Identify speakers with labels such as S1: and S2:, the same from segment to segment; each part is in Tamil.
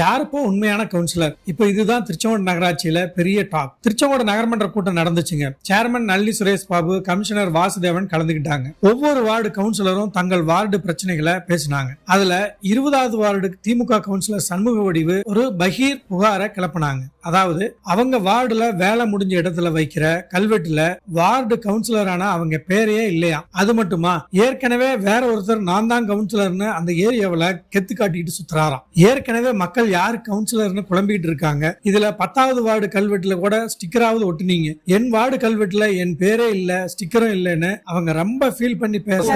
S1: யாருப்போ உண்மையான கவுன்சிலர் இப்போ இதுதான் திருச்செங்கோடு நகராட்சியில பெரிய டாக் திருச்செங்கோடு நகர்மன்ற கூட்டம் நடந்துச்சுங்க. சேர்மன் நல்லி சுரேஷ் பாபு கமிஷனர் வாசுதேவன் கலந்துக்கிட்டாங்க ஒவ்வொரு வார்டு கவுன்சிலரும் தங்கள் வார்டு பிரச்சனைகளை பேசினாங்க. அதுல இருபதாவது வார்டு திமுக கவுன்சிலர் சண்முக வடிவு ஒரு பகீர் புகாரை கிளப்பினாங்க. அதாவது அவங்க வார்டுல வேலை முடிஞ்ச இடத்துல வைக்கிற கல்வெட்டுல வார்டு கவுன்சிலரான அவங்க பேரையே இல்லையா? அது மட்டுமா? ஏற்கனவே வேற ஒருத்தர் நான் தான் கவுன்சிலர்னு அந்த ஏரியாவில் கெத்து காட்டிட்டு சுத்துறாராம். ஏற்கனவே மக்கள் யார் கவுன்சிலர்னு குழம்பிட்டு இருக்காங்க. இதுல பத்தாவது வார்டு கல்வெட்டுல கூட ஸ்டிக்கராவது ஒட்டுனீங்க. என் வார்டு கல்வெட்டுல என் பேரே இல்ல ஸ்டிக்கரும் இல்லைன்னு அவங்க ரொம்ப ஃபீல் பண்ணி பேச.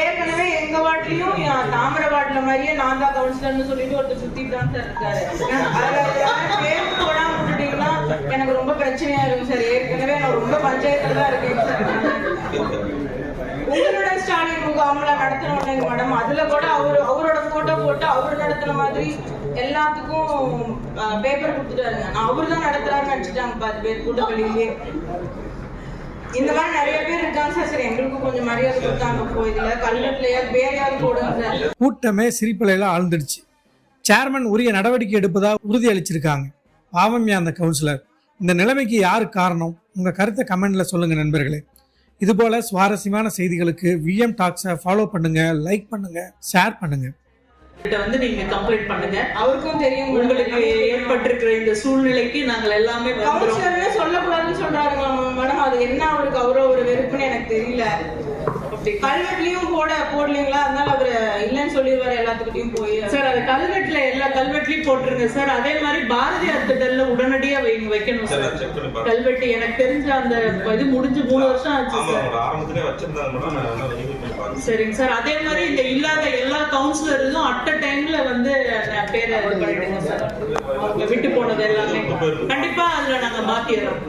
S2: ஏற்கனவே எங்க வார்டுலயும் என் தாமர வார்டுல மாதிரியே நான் தான் கவுன்சிலர்னு சொல்லிட்டு ஒருத்தர் சுத்திட்டு தான் சார் இருக்காரு அதுல யாரும் பேர் போடாம விட்டுட்டீங்கன்னா எனக்கு ரொம்ப பிரச்சனையா இருக்கும் சார். ஏற்கனவே நான் ரொம்ப பஞ்சாயத்துல தான் இருக்கேன் உங்களோட ஸ்டாலின் முகாம்ல நடத்தினோம் மேடம் அதுல கூட அவரு அவரோட போட்டோ போட்டு அவர் நடத்துன மாதிரி எல்லாத்துக்கும் பேப்பர் கொடுத்துட்டாருங்க. அவர் தான் நடத்துறாருன்னு நினைச்சிட்டாங்க பாதி பேர் கூட்டங்களிலேயே. இந்த மாதிரி நிறைய பேர் இருக்காங்க சார். சார் எங்களுக்கும் கொஞ்சம் மரியாதை கொடுத்தாங்க. கோயில கல்வெட்டுலயாவது பேரையாவது போடுங்க சார்?
S1: கூட்டமே சிரிப்பலையில ஆழ்ந்துடுச்சு. சேர்மன் உரிய நடவடிக்கை எடுப்பதா உறுதி அளிச்சிருக்காங்க பாவம்யா அந்த கவுன்சிலர் இந்த நிலைமைக்கு யாரு காரணம்? உங்க கருத்தை கமெண்ட்ல சொல்லுங்க நண்பர்களே. இது போல சுவாரஸ்யமான செய்திகளுக்கு விஎம் டாக்ஸை ஃபாலோ பண்ணுங்க லைக் பண்ணுங்க ஷேர் பண்ணுங்க.
S3: கிட்ட வந்து நீங்க கம்ப்ளைண்ட் பண்ணுங்க.
S2: அவருக்கும் தெரியும்
S3: உங்களுக்கு ஏற்பட்டிருக்கிற இந்த சூழ்நிலைக்கு நாங்கள் எல்லாமே
S2: சொல்லக்கூடாதுன்னு சொல்றாருங்களா மேடம் அது என்ன அவருக்கு அவரோ ஒரு வெறுப்புன்னு எனக்கு தெரியல. கல்வெட்டுலயும் போட போடலீங்களா? அதனால அவரு இல்லைன்னு சொல்லிடுவாரு எல்லாத்துக்கிட்டையும் போய்.
S3: சார் அது கல்வெட்டுல எல்லா கல்வெட்டுலயும் போட்டுருங்க. சார் அதே மாதிரி பாரதியார் வைக்கணும்
S4: சரி.
S3: கல்வெட்டு எனக்கு தெரிஞ்ச அந்த இது முடிஞ்சு மூணு வருஷம் ஆச்சு சார். சரிங்க சார். அதே மாதிரி இந்த இல்லாத எல்லா கவுன்சிலருக்கும் அட் டைம்ல வந்து பேரை சார். அவங்க விட்டு போனது எல்லாமே. கண்டிப்பா அதுல நாங்க மாத்திடுறோம்.